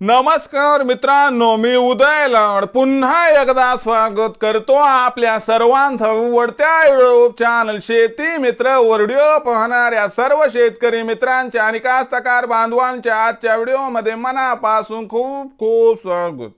नमस्कार मित्रांनो मी उदय लाड. पुन्हा एकदा स्वागत करतो आपल्या सर्वांचं आवडत्या युट्यूब चॅनल शेती मित्र व्हिडिओ पाहणाऱ्या सर्व शेतकरी मित्रांच्या आणि कास्तकार बांधवांच्या आजच्या व्हिडिओमध्ये मनापासून खूप खूप स्वागत.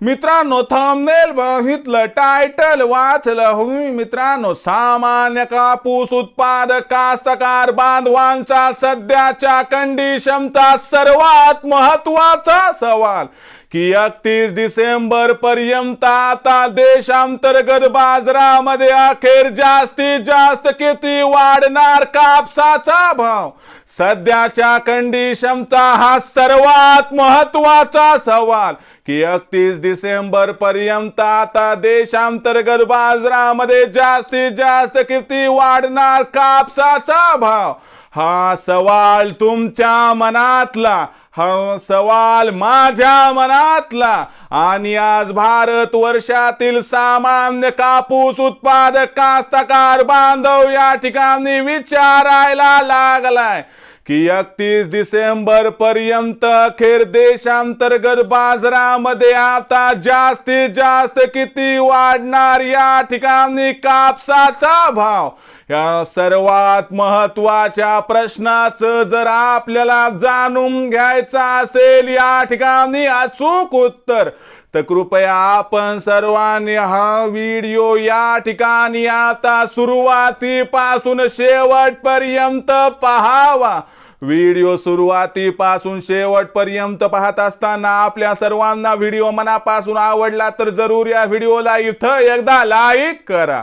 मित्रांनो थंबनेल बघितलं टायटल वाचलं. होई मित्रांनो सामान्य कापूस उत्पादक कास्तकार बांधवांचा सध्याच्या कंडिशनचा सर्वात महत्त्वाचा सवाल. की एकतीस डिसेंबर पर्यंत आता देशांतर्गत बाजारामध्ये अखेर जास्तीत जास्त किती वाढणार कापसाचा भाव? सध्याच्या कंडिशनचा हा सर्वात महत्त्वाचा सवाल. की एकतीस डिसेंबर पर्यंत आता देशांतर्गत बाजारामध्ये जास्तीत जास्त किती वाढणार कापसाचा भाव? हा सवाल तुमच्या मनातला हा सवाल माझ्या मनातला. आणि आज भारत वर्षातील सामान्य कापूस उत्पादक कास्तकार बांधव या ठिकाणी विचारायला लागलाय. की एकतीस डिसेंबर पर्यंत अखेर देशांतर्गत बाजारामध्ये आता जास्तीत जास्त किती वाढणार या ठिकाणी कापसाचा भाव? या सर्वात महत्त्वाच्या प्रश्नाचं जर आपल्याला जाणून घ्यायचं असेल या ठिकाणी अचूक उत्तर. तर कृपया आपण सर्वांनी हा व्हिडिओ या ठिकाणी आता सुरुवातीपासून शेवटपर्यंत पहावा. व्हिडिओ सुरुवातीपासून शेवटपर्यंत पाहत असताना आपल्या सर्वांना व्हिडिओ मनापासून आवडला तर जरूर या व्हिडिओला इथं एकदा लाईक करा.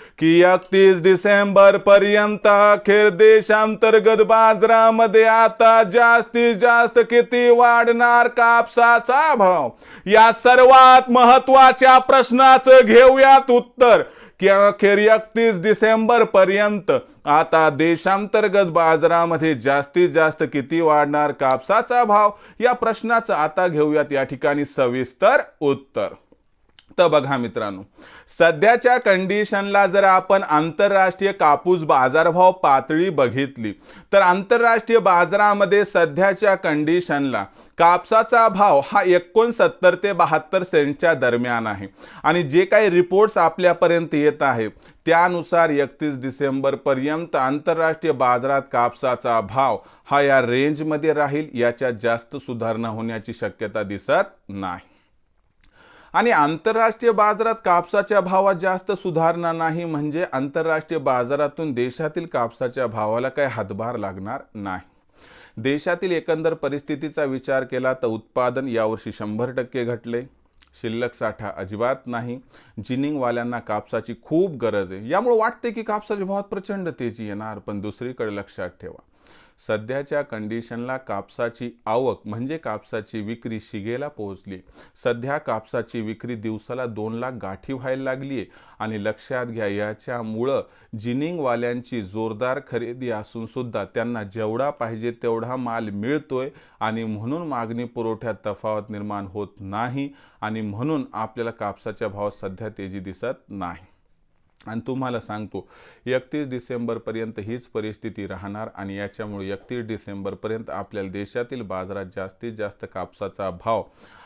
की एकतीस डिसेंबर पर्यंत अखेर देशांतर्गत बाजारामध्ये आता जास्तीत जास्त किती वाढणार कापसाचा भाव? या सर्वात महत्त्वाच्या प्रश्नाचं घेऊयात उत्तर. की अखेर एकतीस डिसेंबर पर्यंत आता देशांतर्गत बाजारामध्ये जास्तीत जास्त किती वाढणार कापसाचा भाव? या प्रश्नाचं आता घेऊयात या ठिकाणी सविस्तर उत्तर. तर बघा मित्रांनो सध्याच्या कंडिशनला जर आपण आंतरराष्ट्रीय कापूस बाजारभाव पातळी बघितली तर आंतरराष्ट्रीय बाजारामध्ये सध्याच्या कंडिशनला कापसाचा भाव हा एकोणसत्तर ते बहात्तर सेंटच्या दरम्यान आहे. आणि जे काही रिपोर्ट्स आपल्यापर्यंत येत आहे त्यानुसार एकतीस डिसेंबरपर्यंत आंतरराष्ट्रीय बाजारात कापसाचा भाव हा या रेंजमध्ये राहील याच्यात जास्त सुधारणा होण्याची शक्यता दिसत नाही. आणि आंतरराष्ट्रीय बाजारात कापसाच्या भावात जास्त सुधारणा नाही म्हणजे आंतरराष्ट्रीय बाजारातून देशातील कापसाच्या भावाला काही हातभार लागणार नाही. देशातील एकंदर परिस्थितीचा विचार केला तर उत्पादन यावर्षी शंभर टक्के घटले. शिल्लक साठा अजिबात नाही. जिनिंगवाल्यांना कापसाची खूप गरज आहे. यामुळे वाटते की कापसाच्या भावात प्रचंड तेजी येणार पण दुसरीकडे लक्षात ठेवा. सध्याच्या कंडिशनला कापसाची आवक म्हणजे कापसाची विक्री शिगेला पोहोचली. सध्या कापसाची विक्री दिवसाला दोन लाख गाठी व्हायला लागली आहे आणि लक्षात घ्या याच्यामुळं जिनिंगवाल्यांची जोरदार खरेदी असून सुद्धा त्यांना जेवढा पाहिजे तेवढा माल मिळतोय आणि म्हणून मागणी पुरवठ्यात तफावत निर्माण होत नाही आणि म्हणून आपल्याला कापसाच्या भावात सध्या तेजी दिसत नाही. आणि तुम्हाला सांगतो एकतीस डिसेंबरपर्यंत हीच परिस्थिती राहणार आणि याच्यामुळे एकतीस डिसेंबरपर्यंत आपल्याला देशातील बाजारात जास्तीत जास्त कापसाचा भाव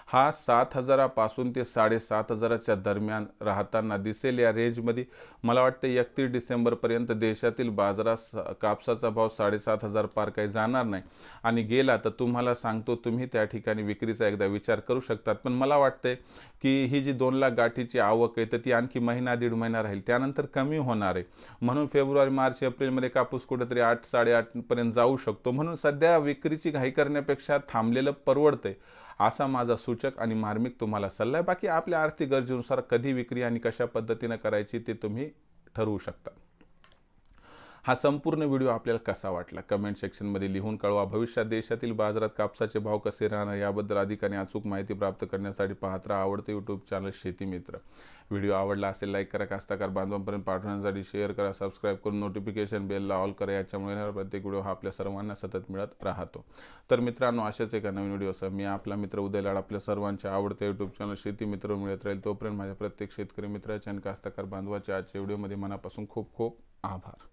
हा सात हजारापासून ते साडेसात हजाराच्या दरम्यान राहताना दिसेल. या रेंजमध्ये मला वाटतं एकतीस डिसेंबरपर्यंत देशातील बाजारात कापसाचा भाव साडेसात हजार पार काही जाणार नाही. आणि गेला तर तुम्हाला सांगतो तुम्ही त्या ठिकाणी विक्रीचा एकदा विचार करू शकतात. पण मला वाटतंय की ही जी दोन लाख गाठीची आवक आहे तर ती आणखी महिना दीड महिना राहील. त्यानंतर कमी होणार आहे. म्हणून फेब्रुवारी मार्च एप्रिलमध्ये कापूस कुठेतरी आठ साडेआठपर्यंत जाऊ शकतो. म्हणून सध्या विक्रीची घाई करण्यापेक्षा थांबलेलं परवडतंय. असा माझा सूचक आणि मार्मिक तुम्हाला सल्ला आहे बाकी आपल्या आर्थिक गरजेनुसार कधी विक्री आणि कशा पद्धतीनं करायची ते तुम्ही ठरवू शकता. हा संपूर्ण व्हिडिओ आपल्याला कसा वाटला? कमेंट सेक्शनमध्ये लिहून कळवा. भविष्यात देशातील बाजारात कापसाचे भाव कसे राहणार याबद्दल अधिक आणि अचूक माहिती प्राप्त करण्यासाठी पाहत राहा. आवडते यूट्यूब चॅनल शेती मित्र. व्हिडिओ आवडला असेल लाईक करा. कास्ताकार बांधवांपर्यंत पाठवण्यासाठी शेअर करा. सबस्क्राईब करून नोटिफिकेशन बेलला ऑल करा. याच्यामुळे येणारा प्रत्येक व्हिडिओ हा आपल्या सर्वांना सतत मिळत राहतो. तर मित्रांनो अशाच एका नवीन व्हिडिओसह मी आपला मित्र उदय लाड आपल्या सर्वांच्या आवडत्या यूट्यूब चॅनल शेती मित्र मिळत राहील. तोपर्यंत माझ्या प्रत्येक शेतकरी मित्राच्या आणि कास्ताकार बांधवाच्या आजच्या व्हिडिओमध्ये मनापासून खूप खूप आभार.